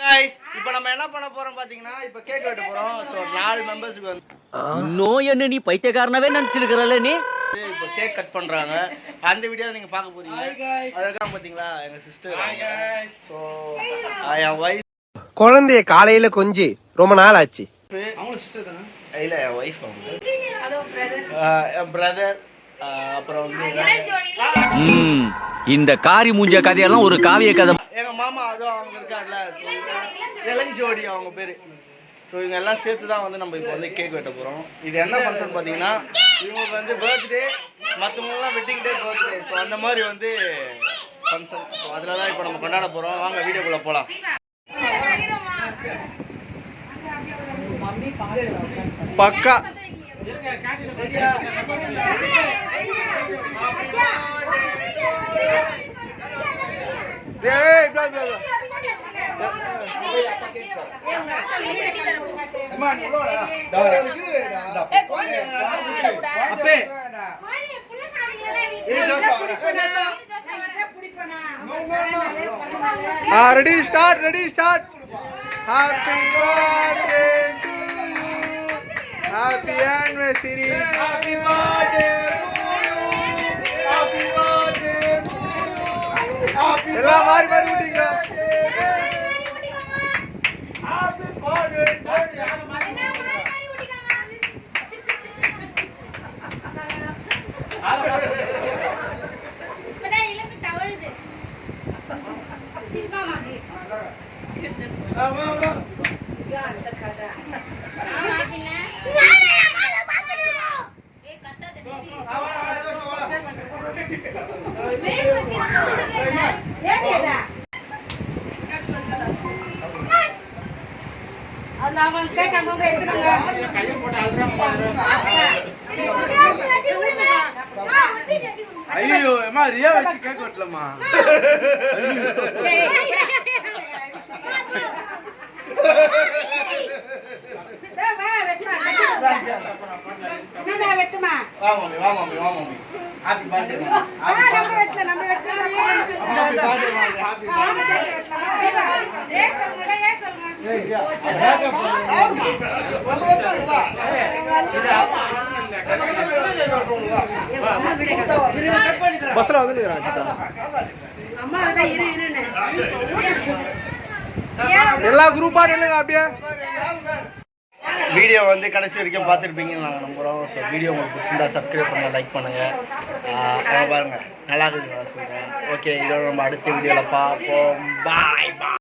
guys இப்போ நம்ம என்ன பண்ண போறோம் பாத்தீங்கன்னா இப்போ கேக் வெட்ட போறோம். ஸோ நாலு மெம்பர்ஸுக்கு வந்து நோய் என்ன நீ பைத்தியக்காரனவே நினைச்சிருக்கிறல்ல நீ? இப்போ கேக் கட் பண்றாங்க. அந்த வீடியோ நீங்க பார்க்க போறீங்க. அதுக்காக பாத்தீங்களா எங்க சிஸ்டர் ஸோ என் ஒய்ஃப் குழந்தைய காலையில கொஞ்சி ரொம்ப நாள் ஆச்சு இல்ல என் ஒய்ஃப் அவங்க ஆஹ் என் பிரதர் அப்புறம் வந்து ம், இந்த காரி மூஞ்ச கதையெல்லாம் ஒரு காவிய கதை எங்க மாமா அதுவும் அவங்க இருக்காருல இளஞ்சோடி அவங்க பேரு. ஸோ இவங்க எல்லாம் சேர்த்து தான் வந்து நம்ம இப்போ வந்து கேக் வெட்ட போகிறோம் இது என்ன ஃபங்க்ஷன் பார்த்தீங்கன்னா இவங்களுக்கு வந்து பர்த்டே மற்றவங்களாம் வெட்டிக்கிட்டே பர்த்டே ஸோ அந்த மாதிரி வந்து ஃபங்க்ஷன் ஸோ அதில் தான் இப்போ நம்ம கொண்டாட போகிறோம் வாங்க வீடியோக்குள்ளே போகலாம் பக்கா. ஏய், ready start ready start happy birthday to happy anniversary happy birthday happy birthday எல்லாம் மாறி மாறி ஐயோ அம்மா ரியா வச்சு கேக் வெட்டலம்மா வெட்டுமா ஐயோ அம்மா ரியா வச்சு கேக் மம்மி சொல்லுங்க பஸ்ல வந்துருக்கான் எல்லா குரூப்பா நில்லுங்க அப்படியே. வீடியோ வந்து கடைசி வரைக்கும் பார்த்துருப்பீங்கன்னு நாங்கள் நம்புகிறோம் ஸோ வீடியோ உங்களுக்கு பிடிச்சிருந்தா சப்ஸ்கிரைப் பண்ணுங்கள் லைக் பண்ணுங்கள் பாருங்கள் நல்லா இருக்குது சொல்கிறேன் ஓகே இதோட நம்ம அடுத்த வீடியோவில் பார்ப்போம். பாய் பாய்